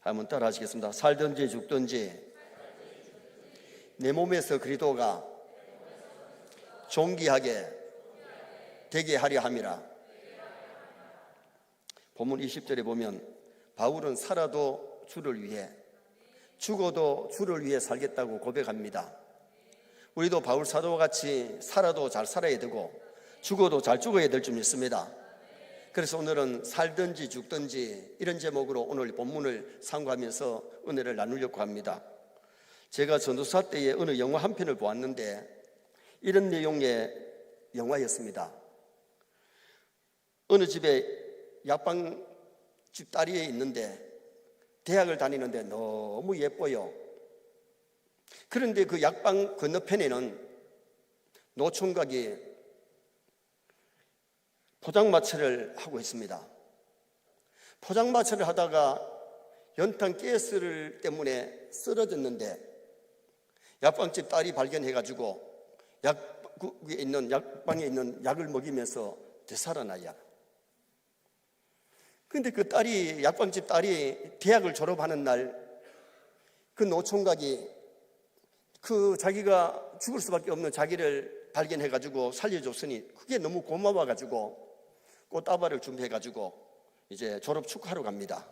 한번 따라 하시겠습니다. 살든지 죽든지 내 몸에서 그리도가 존귀하게 되게 하려 함이라. 본문 20절에 보면 바울은 살아도 주를 위해 죽어도 주를 위해 살겠다고 고백합니다. 우리도 바울 사도와 같이 살아도 잘 살아야 되고 죽어도 잘 죽어야 될 줄 믿습니다. 그래서 오늘은 살든지 죽든지 이런 제목으로 오늘 본문을 상고하면서 은혜를 나누려고 합니다. 제가 전도사 때에 어느 영화 한 편을 보았는데 이런 내용의 영화였습니다. 어느 집에 약방 집 딸이 있는데 대학을 다니는데 너무 예뻐요. 그런데 그 약방 건너편에는 노총각이 포장마차를 하고 있습니다. 포장마차를 하다가 연탄 가스를 때문에 쓰러졌는데 약방집 딸이 발견해가지고 약국에 있는 약방에 있는 약을 먹이면서 되살아나야. 근데 그 딸이 약방집 딸이 대학을 졸업하는 날 그 노총각이 그 자기가 죽을 수밖에 없는 자기를 발견해가지고 살려줬으니 그게 너무 고마워가지고 꽃다발을 준비해가지고 이제 졸업 축하하러 갑니다.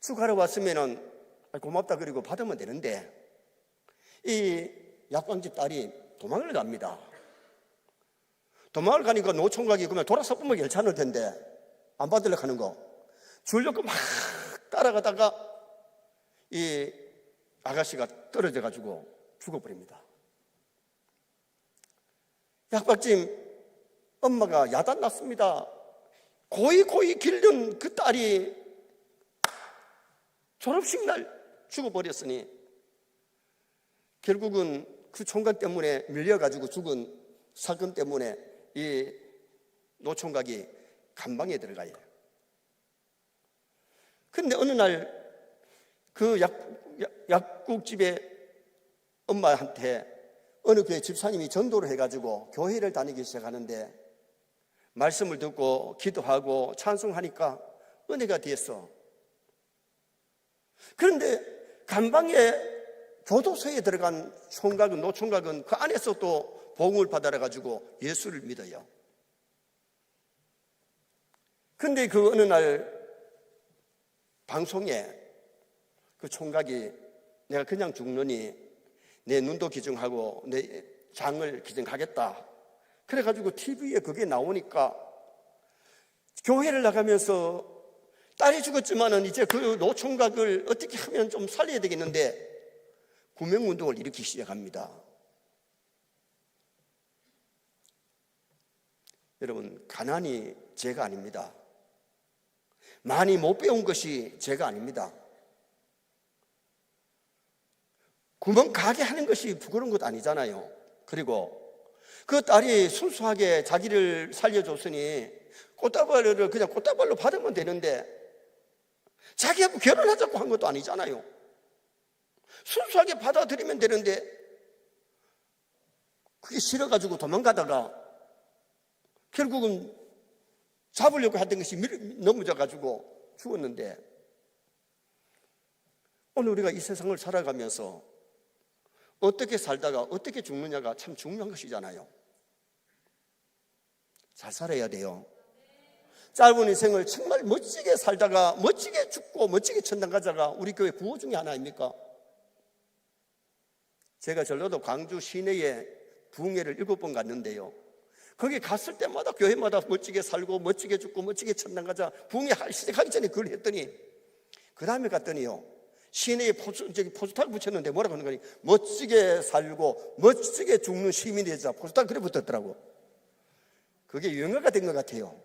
축하하러 왔으면은 고맙다 그리고 받으면 되는데 이 약방집 딸이 도망을 갑니다. 도망을 가니까 노총각이 그러면 돌아서 보면 괜찮을 텐데 안 받으려고 하는 거. 주려고 막 따라가다가 이 아가씨가 떨어져 가지고 죽어버립니다. 약박집 엄마가 야단 났습니다. 고이 고이 길른 그 딸이 졸업식 날 죽어버렸으니 결국은 그 총각 때문에 밀려가지고 죽은 사건 때문에 이 노총각이 감방에 들어가요. 근데 어느 날 그 약국집의 엄마한테 어느 교회 집사님이 전도를 해가지고 교회를 다니기 시작하는데 말씀을 듣고 기도하고 찬송하니까 은혜가 됐어. 그런데 간방에 교도소에 들어간 총각은 노총각은 그 안에서 또 복음을 받아라 가지고 예수를 믿어요. 근데 그 어느 날 방송에 그 총각이 내가 그냥 죽느니 내 눈도 기증하고 내 장을 기증하겠다. 그래가지고 TV에 그게 나오니까 교회를 나가면서 딸이 죽었지만은 이제 그 노총각을 어떻게 하면 좀 살려야 되겠는데 구명운동을 일으키기 시작합니다. 여러분, 가난이 죄가 아닙니다. 많이 못 배운 것이 죄가 아닙니다. 구멍 가게 하는 것이 부끄러운 것 아니잖아요. 그리고 그 딸이 순수하게 자기를 살려줬으니 꽃다발을 그냥 꽃다발로 받으면 되는데 자기하고 결혼하자고 한 것도 아니잖아요. 순수하게 받아들이면 되는데 그게 싫어가지고 도망가다가 결국은 잡으려고 했던 것이 넘어져가지고 죽었는데 오늘 우리가 이 세상을 살아가면서 어떻게 살다가 어떻게 죽느냐가 참 중요한 것이잖아요. 잘 살아야 돼요. 짧은 인생을 정말 멋지게 살다가 멋지게 죽고 멋지게 천당 가자가 우리 교회 구호 중에 하나 아닙니까? 제가 전라도 광주 시내에 부흥회를 일곱 번 갔는데요. 거기 갔을 때마다 교회마다 멋지게 살고 멋지게 죽고 멋지게 천당 가자 부흥회 시작하기 전에 그걸 했더니 그 다음에 갔더니요. 시내에 포스, 저기 포스터를 붙였는데 뭐라고 하는 거니? 멋지게 살고 멋지게 죽는 시민이 되자. 포스터 그래 붙었더라고. 그게 유행어가 된 것 같아요.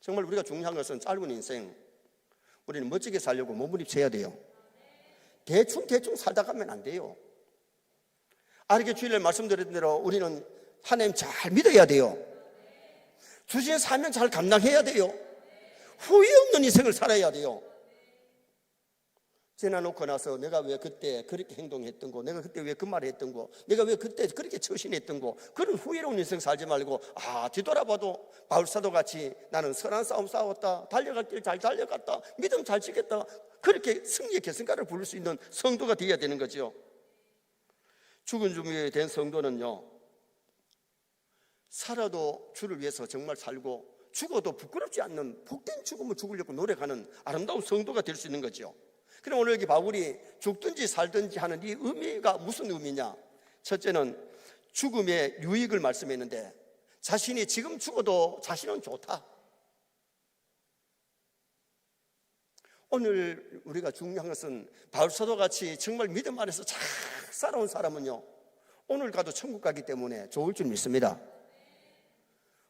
정말 우리가 중요한 것은 짧은 인생. 우리는 멋지게 살려고 몸부림쳐야 돼요. 대충 대충 살다 가면 안 돼요. 아르게 주일날 말씀드린 대로 우리는 하나님 잘 믿어야 돼요. 주신 사명 잘 감당해야 돼요. 후회 없는 인생을 살아야 돼요. 지나놓고 나서 내가 왜 그때 그렇게 행동했던 거, 내가 그때 왜 그 말을 했던 거, 내가 왜 그때 그렇게 처신했던 거, 그런 후회로운 인생 살지 말고, 아, 뒤돌아봐도 바울사도 같이 나는 선한 싸움 싸웠다, 달려갈 길 잘 달려갔다, 믿음 잘 지켰다, 그렇게 승리의 결승가를 부를 수 있는 성도가 되어야 되는 거죠. 죽은 준비에 된 성도는요, 살아도 주를 위해서 정말 살고, 죽어도 부끄럽지 않는 복된 죽음을 죽으려고 노력하는 아름다운 성도가 될 수 있는 거죠. 그럼 오늘 여기 바울이 죽든지 살든지 하는 이 의미가 무슨 의미냐? 첫째는 죽음의 유익을 말씀했는데 자신이 지금 죽어도 자신은 좋다. 오늘 우리가 중요한 것은 바울사도 같이 정말 믿음 안에서 잘 살아온 사람은요. 오늘 가도 천국 가기 때문에 좋을 줄 믿습니다.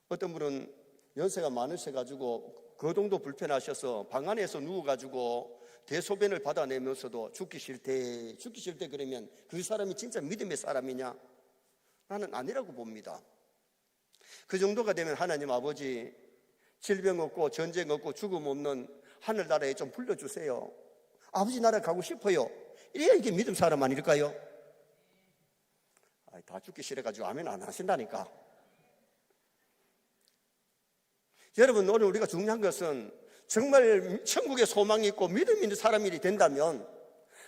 어떤 분은 연세가 많으셔가지고 거동도 불편하셔서 방 안에서 누워가지고 대소변을 받아내면서도 죽기 싫대, 죽기 싫대 그러면 그 사람이 진짜 믿음의 사람이냐? 나는 아니라고 봅니다. 그 정도가 되면 하나님 아버지 질병 없고 전쟁 없고 죽음 없는 하늘나라에 좀 불러주세요. 아버지 나라 가고 싶어요. 이래야 이게 믿음 사람 아닐까요? 아이, 다 죽기 싫어가지고 아멘 안 하신다니까. 여러분 오늘 우리가 중요한 것은 정말 천국에 소망이 있고 믿음 있는 사람이 된다면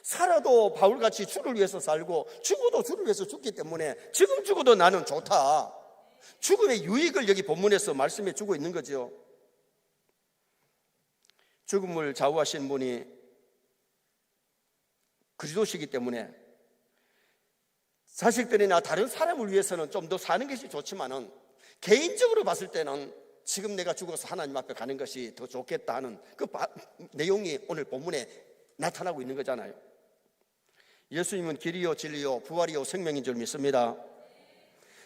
살아도 바울같이 주를 위해서 살고 죽어도 주를 위해서 죽기 때문에 지금 죽어도 나는 좋다. 죽음의 유익을 여기 본문에서 말씀해 주고 있는 거죠. 죽음을 좌우하신 분이 그리스도시기 때문에 자식들이나 다른 사람을 위해서는 좀 더 사는 것이 좋지만은 개인적으로 봤을 때는 지금 내가 죽어서 하나님 앞에 가는 것이 더 좋겠다 하는 그 바, 내용이 오늘 본문에 나타나고 있는 거잖아요. 예수님은 길이요 진리요 부활이요 생명인 줄 믿습니다.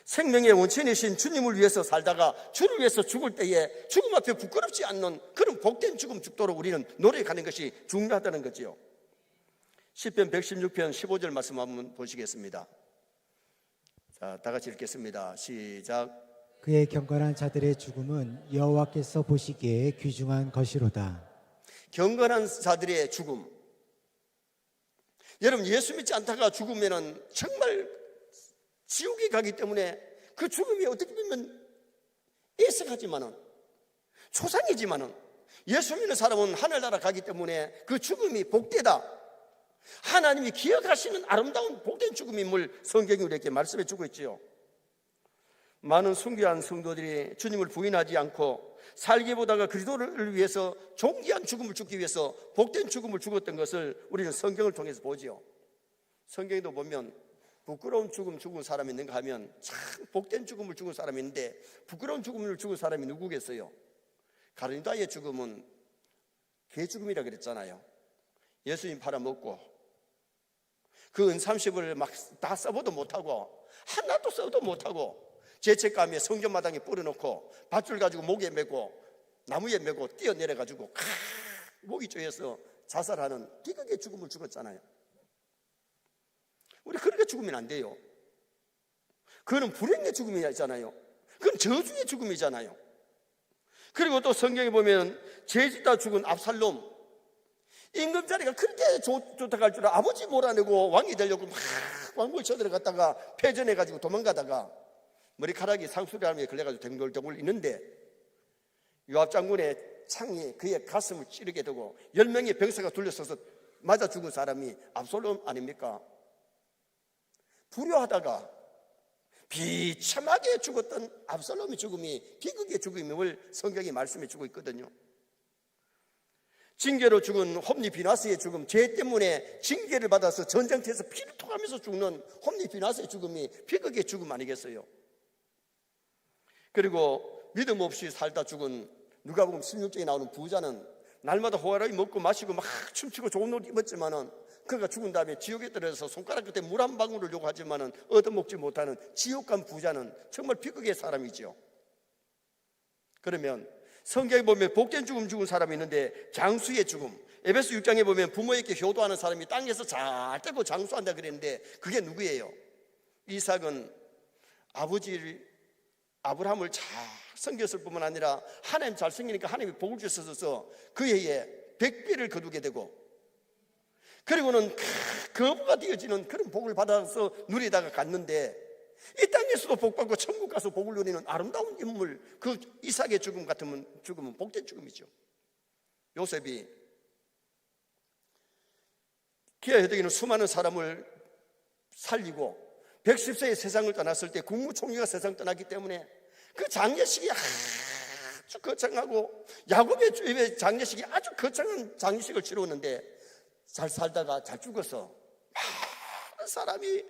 생명의 원천이신 주님을 위해서 살다가 주를 위해서 죽을 때에 죽음 앞에 부끄럽지 않는 그런 복된 죽음 죽도록 우리는 노력하는 것이 중요하다는 거지요. 10편 116편 15절 말씀 한번 보시겠습니다. 자, 다 같이 읽겠습니다. 시작. 그의 경건한 자들의 죽음은 여호와께서 보시기에 귀중한 것이로다. 경건한 자들의 죽음. 여러분 예수 믿지 않다가 죽으면은 정말 지옥에 가기 때문에 그 죽음이 어떻게 보면 애석하지만은 초상이지만은 예수 믿는 사람은 하늘나라 가기 때문에 그 죽음이 복되다. 하나님이 기억하시는 아름다운 복된 죽음임을 성경이 우리에게 말씀해 주고 있지요. 많은 순교한 성도들이 주님을 부인하지 않고 살기보다가 그리스도를 위해서 존귀한 죽음을 죽기 위해서 복된 죽음을 죽었던 것을 우리는 성경을 통해서 보지요. 성경에도 보면 부끄러운 죽음 죽은 사람이 있는가 하면 참 복된 죽음을 죽은 사람이 있는데 부끄러운 죽음을 죽은 사람이 누구겠어요? 가르니다의 죽음은 개 죽음이라 그랬잖아요. 예수님 팔아먹고 그 은삼십을 막 다 써보도 못하고 하나도 써도 못하고 죄책감에 성전마당에 뿌려놓고 밧줄 가지고 목에 메고 나무에 메고 뛰어내려가지고 카 목이 쪼여서 자살하는 비극의 죽음을 죽었잖아요. 우리 그렇게 죽으면 안 돼요. 그거는 불행의 죽음이잖아요. 그건 저주의 죽음이잖아요. 그리고 또 성경에 보면 죄짓다 죽은 압살롬 임금자리가 그렇게 좋, 좋다고 할 줄 아버지 몰아내고 왕이 되려고 막 왕국을 쳐들어갔다가 패전해가지고 도망가다가 머리카락이 상수리함에 걸려가지고 댕돌댕돌 있는데 요압 장군의 창이 그의 가슴을 찌르게 되고 열 명의 병사가 둘러서서 맞아 죽은 사람이 압살롬 아닙니까? 불효하다가 비참하게 죽었던 압살롬의 죽음이 비극의 죽음임을 성경이 말씀해 주고 있거든요. 징계로 죽은 홈리 비나스의 죽음, 죄 때문에 징계를 받아서 전쟁터에서 피를 토하면서 죽는 홈리 비나스의 죽음이 비극의 죽음 아니겠어요? 그리고 믿음 없이 살다 죽은 누가 보면 16장에 나오는 부자는 날마다 호화라이 먹고 마시고 막 춤추고 좋은 옷 입었지만은 그가 죽은 다음에 지옥에 떨어져서 손가락 끝에 물 한 방울을 요구하지만은 얻어먹지 못하는 지옥 간 부자는 정말 비극의 사람이지요. 그러면 성경에 보면 복된 죽음 죽은 사람이 있는데 장수의 죽음. 에베소 6장에 보면 부모에게 효도하는 사람이 땅에서 잘 떼고 장수한다 그랬는데 그게 누구예요? 이삭은 아버지 아브라함을 잘 섬겼을 뿐만 아니라 하나님 잘 섬기니까 하나님이 복을 주셔서 그 해에 백배를 거두게 되고 그리고는 거부가 되어지는 그런 복을 받아서 누리다가 갔는데 이 땅에서도 복 받고 천국 가서 복을 누리는 아름다운 인물 그 이삭의 죽음 같으면 죽음은 복된 죽음이죠. 요셉이 기아 헤드기는 수많은 사람을 살리고 110세에 세상을 떠났을 때 국무총리가 세상 떠났기 때문에 그 장례식이 아주 거창하고 야곱의 주입의 장례식이 아주 거창한 장례식을 치르었는데 잘 살다가 잘 죽어서 많은 사람이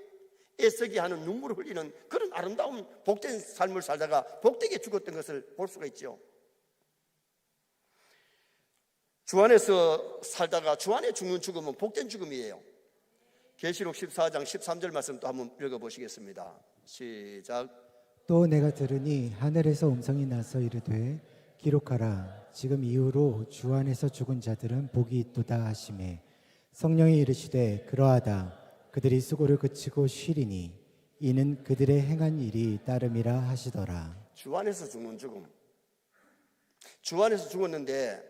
애쓰게 하는 눈물을 흘리는 그런 아름다운 복된 삶을 살다가 복되게 죽었던 것을 볼 수가 있죠. 주 안에서 살다가 주 안에 죽는 죽음은 복된 죽음이에요. 계시록 14장 13절 말씀 또 한번 읽어 보시겠습니다. 시작. 또 내가 들으니 하늘에서 음성이 나서 이르되 기록하라 지금 이후로 주 안에서 죽은 자들은 복이 있도다 하심에 성령이 이르시되 그러하다 그들이 수고를 그치고 쉬리니 이는 그들의 행한 일이 따름이라 하시더라 주 안에서 죽는 죽음. 주 안에서 죽었는데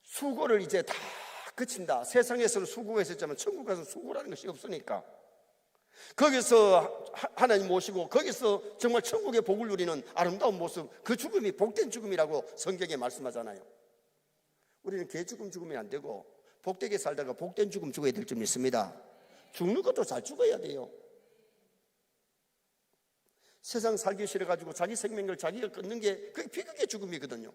수고를 이제 다 그친다. 세상에서는 수고가 있었지만 천국 가서 수고라는 것이 없으니까. 거기서 하- 하나님 모시고 거기서 정말 천국의 복을 누리는 아름다운 모습 그 죽음이 복된 죽음이라고 성경에 말씀하잖아요. 우리는 개 죽음 죽으면 안 되고 복되게 살다가 복된 죽음 죽어야 될 줄 믿습니다. 죽는 것도 잘 죽어야 돼요. 세상 살기 싫어가지고 자기 생명을 자기가 끊는 게 그게 비극의 죽음이거든요.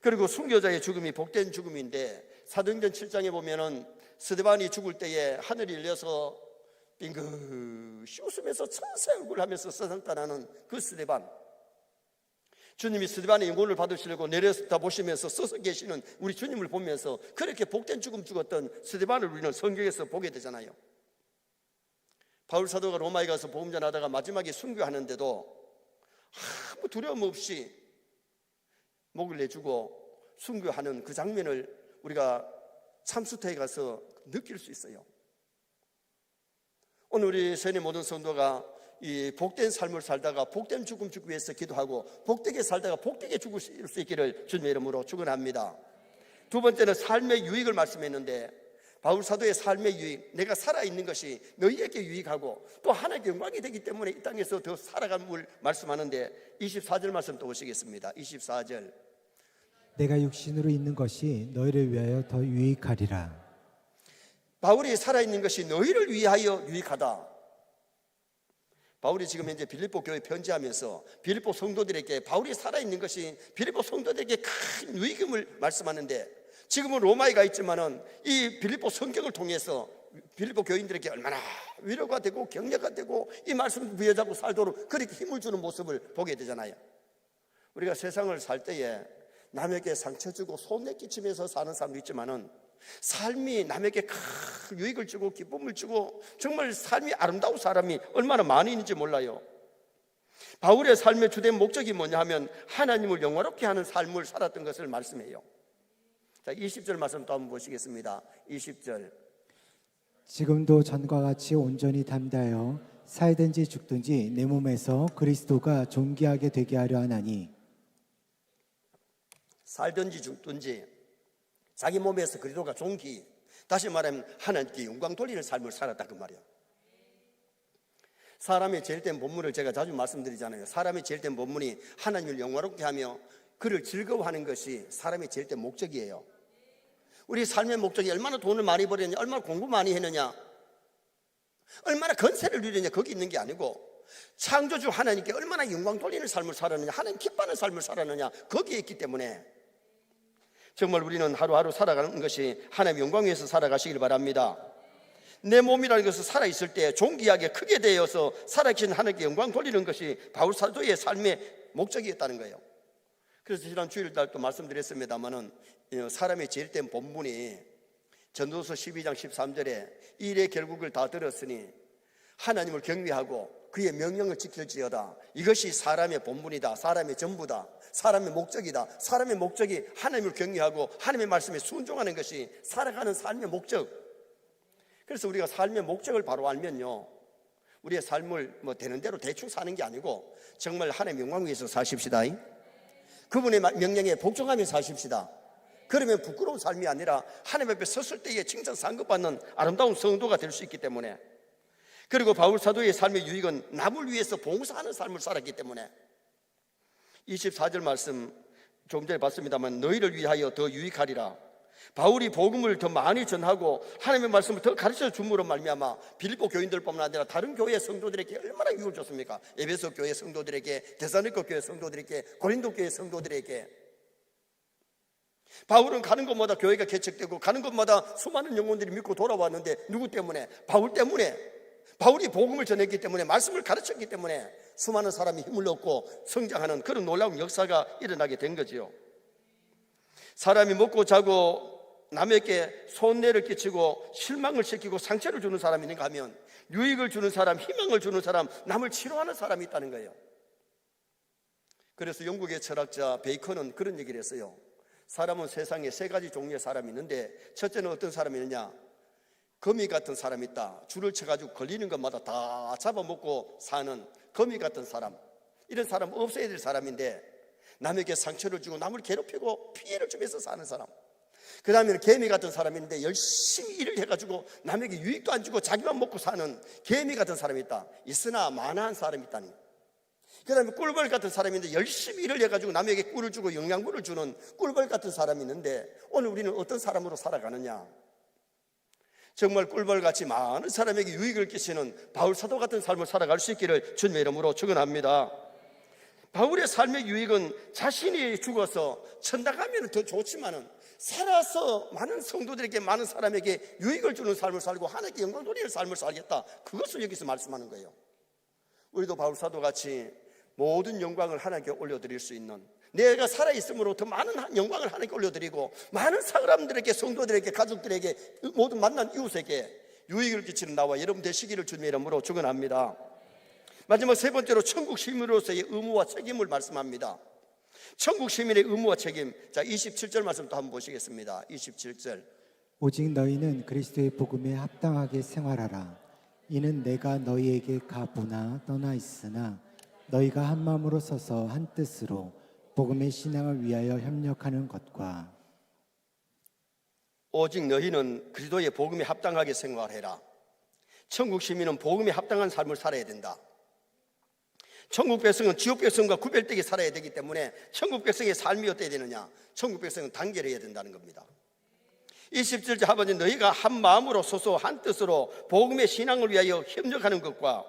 그리고 순교자의 죽음이 복된 죽음인데 사도행전 7장에 보면은 스데반이 죽을 때에 하늘이 열려서 빙긋이 웃으면서 천사 얼굴 하면서 떠나는 그 스데반. 주님이 스데반의 영혼을 받으시려고 내려다 보시면서 서서 계시는 우리 주님을 보면서 그렇게 복된 죽음 죽었던 스데반을 우리는 성경에서 보게 되잖아요. 바울 사도가 로마에 가서 복음 전하다가 마지막에 순교하는데도 아무 두려움 없이 목을 내주고 순교하는 그 장면을 우리가 참수터에 가서 느낄 수 있어요. 오늘 우리 세계 모든 성도가 이 복된 삶을 살다가 복된 죽음 죽기 위해서 기도하고 복되게 살다가 복되게 죽을 수 있기를 주님의 이름으로 축원합니다. 두 번째는 삶의 유익을 말씀했는데 바울 사도의 삶의 유익, 내가 살아 있는 것이 너희에게 유익하고 또 하나님께 영광이 되기 때문에 이 땅에서 더 살아감을 말씀하는데 24절 말씀 또 보시겠습니다. 24절. 내가 육신으로 있는 것이 너희를 위하여 더 유익하리라 바울이 살아있는 것이 너희를 위하여 유익하다. 바울이 지금 현재 빌립보 교회 편지하면서 빌립보 성도들에게 바울이 살아있는 것이 빌립보 성도들에게 큰 유익임을 말씀하는데 지금은 로마에 가 있지만은 이 빌립보 성경을 통해서 빌립보 교인들에게 얼마나 위로가 되고 격려가 되고 이 말씀을 부여잡고 살도록 그렇게 힘을 주는 모습을 보게 되잖아요. 우리가 세상을 살 때에 남에게 상처 주고 손해 끼치면서 사는 사람도 있지만은 삶이 남에게 큰 유익을 주고 기쁨을 주고 정말 삶이 아름다운 사람이 얼마나 많이 있는지 몰라요. 바울의 삶의 주된 목적이 뭐냐 하면 하나님을 영화롭게 하는 삶을 살았던 것을 말씀해요. 자, 20절 말씀 또 한번 보시겠습니다. 20절. 지금도 전과 같이 온전히 담다여 살든지 죽든지 내 몸에서 그리스도가 존귀하게 되게 하려 하나니 살든지 죽든지 자기 몸에서 그리도가 종기 다시 말하면 하나님께 영광 돌리는 삶을 살았다 그 말이야. 사람의 제일 된 본문을 제가 자주 말씀드리잖아요. 사람의 제일 된 본문이 하나님을 영화롭게 하며 그를 즐거워하는 것이 사람의 제일 된 목적이에요. 우리 삶의 목적이 얼마나 돈을 많이 벌였냐 얼마나 공부 많이 했느냐 얼마나 건세를 누리느냐 거기 있는 게 아니고 창조주 하나님께 얼마나 영광 돌리는 삶을 살았느냐 하나님 기뻐하는 삶을 살았느냐 거기에 있기 때문에 정말 우리는 하루하루 살아가는 것이 하나님 영광 위에서 살아가시길 바랍니다. 내 몸이라는 것은 살아있을 때 존귀하게 크게 되어서 살아계신 하나님께 영광 돌리는 것이 바울 사도의 삶의 목적이었다는 거예요. 그래서 지난 주일 날 또 말씀드렸습니다만은 어, 사람의 제일 된 본문이 전도서 12장 13절에 일의 결국을 다 들었으니 하나님을 경외하고 그의 명령을 지킬지어다. 이것이 사람의 본분이다. 사람의 전부다. 사람의 목적이다. 사람의 목적이 하나님을 경외하고 하나님의 말씀에 순종하는 것이 살아가는 삶의 목적. 그래서 우리가 삶의 목적을 바로 알면요. 우리의 삶을 뭐 되는 대로 대충 사는 게 아니고 정말 하나님의 영광 위해서 사십시다. 그분의 명령에 복종하며 사십시다. 그러면 부끄러운 삶이 아니라 하나님 앞에 섰을 때에 칭찬 상급받는 아름다운 성도가 될 수 있기 때문에 그리고 바울 사도의 삶의 유익은 남을 위해서 봉사하는 삶을 살았기 때문에 24절 말씀 좀 전에 봤습니다만 너희를 위하여 더 유익하리라 바울이 복음을 더 많이 전하고 하나님의 말씀을 더 가르쳐 줌으로 말미암아 빌립보 교인들뿐만 아니라 다른 교회 성도들에게 얼마나 유익을 줬습니까? 에베소 교회 성도들에게 데살로니가 교회 성도들에게 고린도 교회 성도들에게 바울은 가는 곳마다 교회가 개척되고 가는 곳마다 수많은 영혼들이 믿고 돌아왔는데 누구 때문에? 바울 때문에 바울이 복음을 전했기 때문에 말씀을 가르쳤기 때문에 수많은 사람이 힘을 얻고 성장하는 그런 놀라운 역사가 일어나게 된 거지요. 사람이 먹고 자고 남에게 손해를 끼치고 실망을 시키고 상처를 주는 사람이 있는가 하면 유익을 주는 사람, 희망을 주는 사람, 남을 치료하는 사람이 있다는 거예요. 그래서 영국의 철학자 베이컨은 그런 얘기를 했어요. 사람은 세상에 세 가지 종류의 사람이 있는데 첫째는 어떤 사람이 있느냐? 거미 같은 사람이 있다. 줄을 쳐가지고 걸리는 것마다 다 잡아먹고 사는 거미 같은 사람. 이런 사람 은 없어야 될 사람인데 남에게 상처를 주고 남을 괴롭히고 피해를 주면서 사는 사람. 그 다음에는 개미 같은 사람이 있는데 열심히 일을 해가지고 남에게 유익도 안 주고 자기만 먹고 사는 개미 같은 사람이 있다. 있으나 만한 사람이 있다니. 그 다음에 꿀벌 같은 사람이 있는데 열심히 일을 해가지고 남에게 꿀을 주고 영양분을 주는 꿀벌 같은 사람이 있는데 오늘 우리는 어떤 사람으로 살아가느냐? 정말 꿀벌같이 많은 사람에게 유익을 끼치는 바울 사도 같은 삶을 살아갈 수 있기를 주님의 이름으로 축원합니다. 바울의 삶의 유익은 자신이 죽어서 천당 가면 더 좋지만은 살아서 많은 성도들에게 많은 사람에게 유익을 주는 삶을 살고 하나님께 영광 돌리는 삶을 살겠다. 그것을 여기서 말씀하는 거예요. 우리도 바울 사도 같이 모든 영광을 하나님께 올려드릴 수 있는 내가 살아 있음으로 더 많은 영광을 하나님께 올려드리고 많은 사람들에게 성도들에게 가족들에게 모든 만난 이웃에게 유익을 끼치는 나와 여러분 되시기를 주님의 이름으로 축원합니다. 마지막 세 번째로 천국 시민으로서의 의무와 책임을 말씀합니다. 천국 시민의 의무와 책임. 자, 27절 말씀 또 한번 보시겠습니다. 27절. 오직 너희는 그리스도의 복음에 합당하게 생활하라. 이는 내가 너희에게 가보나 떠나 있으나 너희가 한 마음으로 서서 한 뜻으로 복음의 신앙을 위하여 협력하는 것과 오직 너희는 그리스도의 복음에 합당하게 생활해라. 천국 시민은 복음에 합당한 삶을 살아야 된다. 천국 백성은 지옥 백성과 구별되게 살아야 되기 때문에 천국 백성의 삶이 어때야 되느냐? 천국 백성은 단결해야 된다는 겁니다. 27절 하반에 너희가 한 마음으로 서서 한 뜻으로 복음의 신앙을 위하여 협력하는 것과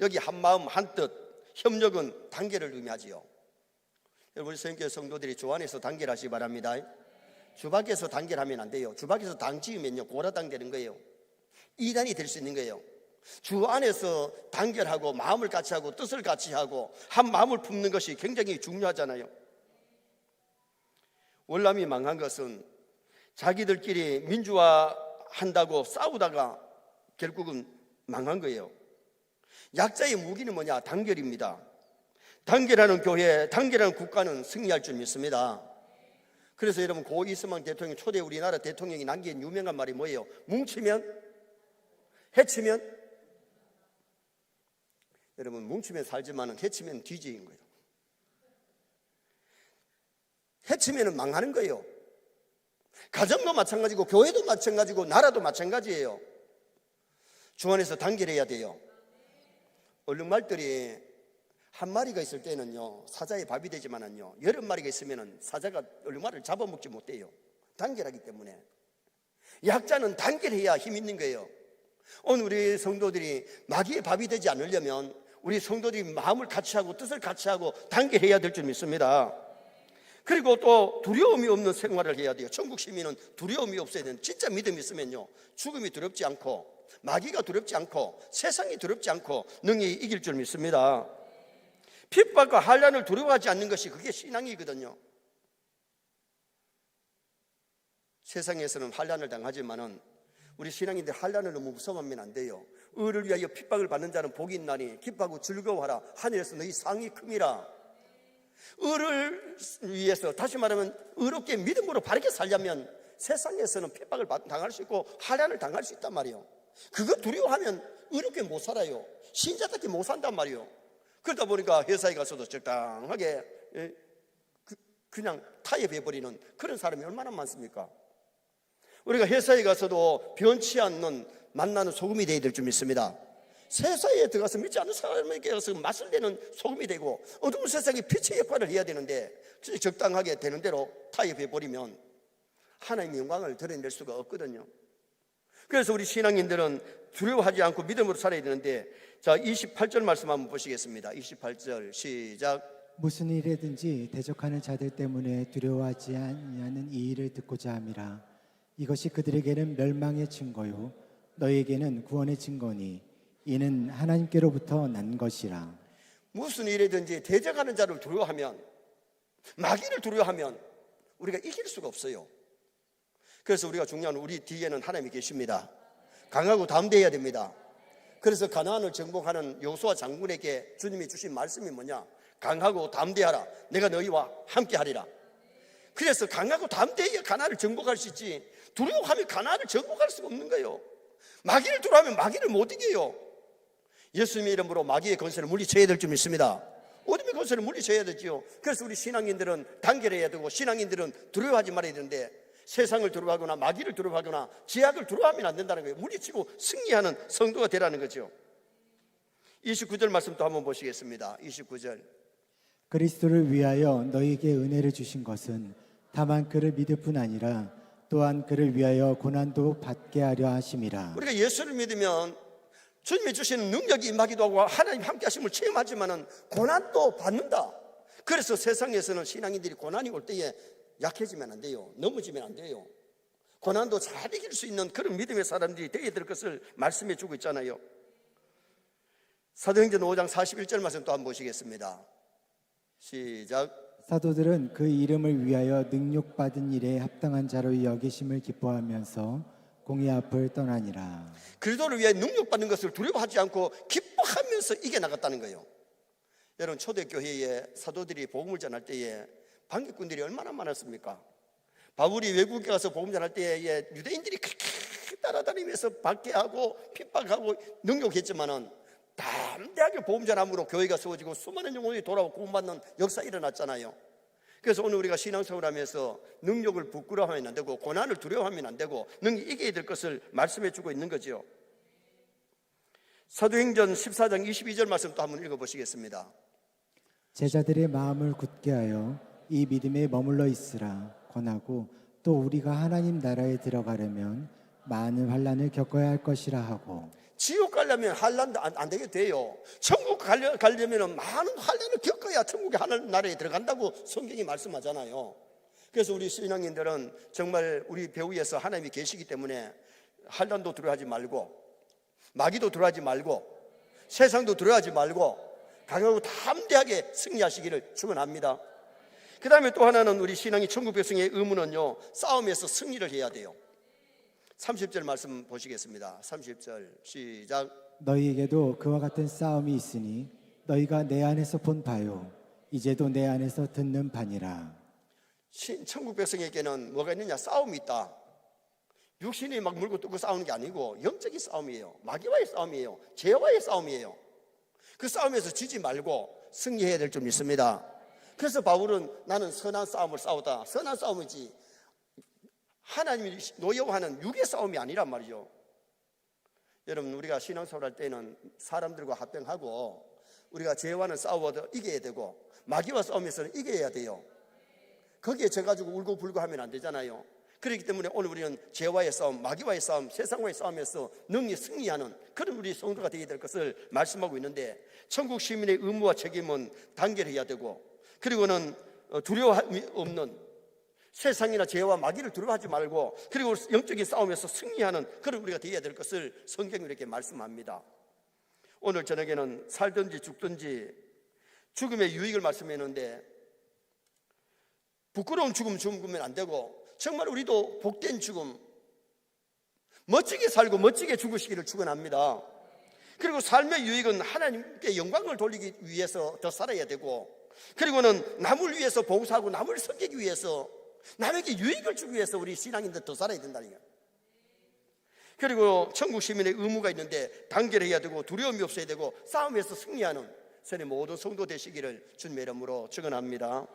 여기 한 마음 한 뜻 협력은 단계를 의미하지요. 여러분 성교회 성도들이 주 안에서 단결하시기 바랍니다. 주 밖에서 단결하면 안 돼요. 주 밖에서 당 지으면요 고라당 되는 거예요. 이단이 될 수 있는 거예요. 주 안에서 단결하고 마음을 같이 하고 뜻을 같이 하고 한 마음을 품는 것이 굉장히 중요하잖아요. 월남이 망한 것은 자기들끼리 민주화 한다고 싸우다가 결국은 망한 거예요. 약자의 무기는 뭐냐? 단결입니다. 단결하는 교회, 단결하는 국가는 승리할 줄 믿습니다. 그래서 여러분 고 이스만 대통령 초대 우리나라 대통령이 남긴 유명한 말이 뭐예요? 뭉치면 해치면 여러분 뭉치면 살지만은 해치면 뒤지인 거예요. 해치면은 망하는 거예요. 가정도 마찬가지고 교회도 마찬가지고 나라도 마찬가지예요. 주 안에서 단결해야 돼요. 얼룩말들이 한 마리가 있을 때는요 사자의 밥이 되지만은요 여러 마리가 있으면은 사자가 얼룩말을 잡아먹지 못해요. 단결하기 때문에 약자는 단결해야 힘 있는 거예요. 오늘 우리 성도들이 마귀의 밥이 되지 않으려면 우리 성도들이 마음을 같이 하고 뜻을 같이 하고 단결해야 될 줄 믿습니다. 그리고 또 두려움이 없는 생활을 해야 돼요. 천국 시민은 두려움이 없어야 되는 진짜 믿음이 있으면요. 죽음이 두렵지 않고 마귀가 두렵지 않고 세상이 두렵지 않고 능히 이길 줄 믿습니다. 핍박과 한란을 두려워하지 않는 것이 그게 신앙이거든요. 세상에서는 한란을 당하지만은 우리 신앙인들 한란을 너무 무서워하면 안 돼요. 의를 위하여 핍박을 받는 자는 복이 있나니 기뻐하고 즐거워하라. 하늘에서 너희 상이 큼이라. 의를 위해서 다시 말하면 의롭게 믿음으로 바르게 살려면 세상에서는 핍박을 당할 수 있고 한란을 당할 수 있단 말이에요. 그거 두려워하면 의롭게 못 살아요. 신자답게 못 산단 말이에요. 그러다 보니까 회사에 가서도 적당하게 예, 그 그냥 타협해버리는 그런 사람이 얼마나 많습니까? 우리가 회사에 가서도 변치 않는 만나는 소금이 되어야 될 줄 믿습니다. 세상에 들어가서 믿지 않는 사람에게 가서 맛을 내는 소금이 되고 어두운 세상에 빛의 역할을 해야 되는데 적당하게 되는 대로 타협해버리면 하나님의 영광을 드러낼 수가 없거든요. 그래서 우리 신앙인들은 두려워하지 않고 믿음으로 살아야 되는데 자 28절 말씀 한번 보시겠습니다. 28절 시작. 무슨 일이든지 대적하는 자들 때문에 두려워하지 아니하는 이 일을 듣고자 함이라 이것이 그들에게는 멸망의 증거요 너희에게는 구원의 증거니 이는 하나님께로부터 난 것이라 무슨 일이든지 대적하는 자를 두려워하면 마귀를 두려워하면 우리가 이길 수가 없어요. 그래서 우리가 중요한 우리 뒤에는 하나님이 계십니다. 강하고 담대해야 됩니다. 그래서 가나안을 정복하는 요수아 장군에게 주님이 주신 말씀이 뭐냐? 강하고 담대하라. 내가 너희와 함께하리라. 그래서 강하고 담대해야 가나안을 정복할 수 있지. 두려워하면 가나안을 정복할 수가 없는 거예요. 마귀를 두려워하면 마귀를 못 이겨요. 예수님의 이름으로 마귀의 권세를 물리쳐야 될 줄 믿습니다. 어둠의 권세를 물리쳐야 되지요. 그래서 우리 신앙인들은 단결해야 되고 신앙인들은 두려워하지 말아야 되는데 세상을 두려워하거나 마귀를 두려워하거나 제약을 두려워하면 안 된다는 거예요. 물리치고 승리하는 성도가 되라는 거죠. 29절 말씀 또 한번 보시겠습니다. 29절. 그리스도를 위하여 너희에게 은혜를 주신 것은 다만 그를 믿을 뿐 아니라 또한 그를 위하여 고난도 받게 하려 하심이라 우리가 예수를 믿으면 주님이 주시는 능력이 임하기도 하고 하나님 함께 하심을 체험하지만은 고난도 받는다. 그래서 세상에서는 신앙인들이 고난이 올 때에 약해지면 안 돼요. 넘어지면 안 돼요. 고난도 잘 이길 수 있는 그런 믿음의 사람들이 되어야 될 것을 말씀해 주고 있잖아요. 사도행전 5장 41절 말씀 또 한번 보시겠습니다. 시작. 사도들은 그 이름을 위하여 능욕받은 일에 합당한 자로 여기심을 기뻐하면서 공의 앞을 떠나니라 그리스도를 위해 능력받는 것을 두려워하지 않고 기뻐하면서 이겨나갔다는 거예요. 여러분 초대교회에 사도들이 복음을 전할 때에 방해꾼들이 얼마나 많았습니까? 바울이 외국에 가서 복음 전할 때에 유대인들이 그렇게 따라다니면서 박해하고 핍박하고 능욕했지만은 담대하게 복음 전함으로 교회가 세워지고 수많은 영혼이 돌아오고 구원받는 역사 일어났잖아요. 그래서 오늘 우리가 신앙생활 하면서 능력을 부끄러워하면 안 되고 고난을 두려워하면 안 되고 능히 이겨야 될 것을 말씀해 주고 있는 거죠. 사도행전 14장 22절 말씀 또 한번 읽어 보시겠습니다. 제자들의 마음을 굳게 하여 이 믿음에 머물러 있으라 권하고 또 우리가 하나님 나라에 들어가려면 많은 환란을 겪어야 할 것이라 하고 지옥 가려면 환란도 안, 안 되게 돼요. 천국 가려, 가려면 많은 환란을 겪어야 천국의 하나님 나라에 들어간다고 성경이 말씀하잖아요. 그래서 우리 신앙인들은 정말 우리 배후에서 하나님이 계시기 때문에 환란도 두려워하지 말고 마귀도 두려워하지 말고 세상도 두려워하지 말고 강하고 담대하게 승리하시기를 축원합니다. 그 다음에 또 하나는 우리 신앙이 천국 백성의 의무는요 싸움에서 승리를 해야 돼요. 30절 말씀 보시겠습니다. 30절 시작. 너희에게도 그와 같은 싸움이 있으니 너희가 내 안에서 본 바요 이제도 내 안에서 듣는 바니라 신, 천국 백성에게는 뭐가 있느냐? 싸움이 있다. 육신이 막 물고 뜯고 싸우는 게 아니고 영적인 싸움이에요. 마귀와의 싸움이에요. 죄와의 싸움이에요. 그 싸움에서 지지 말고 승리해야 될 줄 믿습니다. 그래서 바울은 나는 선한 싸움을 싸우다. 선한 싸움이지. 하나님이 노여워하는 육의 싸움이 아니란 말이죠. 여러분 우리가 신앙생활 할 때는 사람들과 합병하고 우리가 죄와는 싸워도 이겨야 되고 마귀와 싸우면서는 이겨야 돼요. 거기에 져 가지고 울고 불고 하면 안 되잖아요. 그렇기 때문에 오늘 우리는 죄와의 싸움, 마귀와의 싸움, 세상과의 싸움에서 능히 승리하는 그런 우리 성도가 되어야 될 것을 말씀하고 있는데 천국 시민의 의무와 책임은 단결해야 되고 그리고는 어, 두려움이 없는 세상이나 죄와 마귀를 두려워하지 말고 그리고 영적인 싸움에서 승리하는 그런 우리가 되어야 될 것을 성경이 이렇게 말씀합니다. 오늘 저녁에는 살든지 죽든지 죽음의 유익을 말씀했는데 부끄러운 죽음 죽으면 안 되고 정말 우리도 복된 죽음 멋지게 살고 멋지게 죽으시기를 축원합니다. 그리고 삶의 유익은 하나님께 영광을 돌리기 위해서 더 살아야 되고 그리고는 남을 위해서 봉사하고 남을 섬기기 위해서 남에게 유익을 주기 위해서 우리 신앙인들 더 살아야 된다는 거예요. 그리고 천국 시민의 의무가 있는데 단결해야 되고 두려움이 없어야 되고 싸움에서 승리하는 선의 모든 성도 되시기를 주님의 이름으로 축원합니다.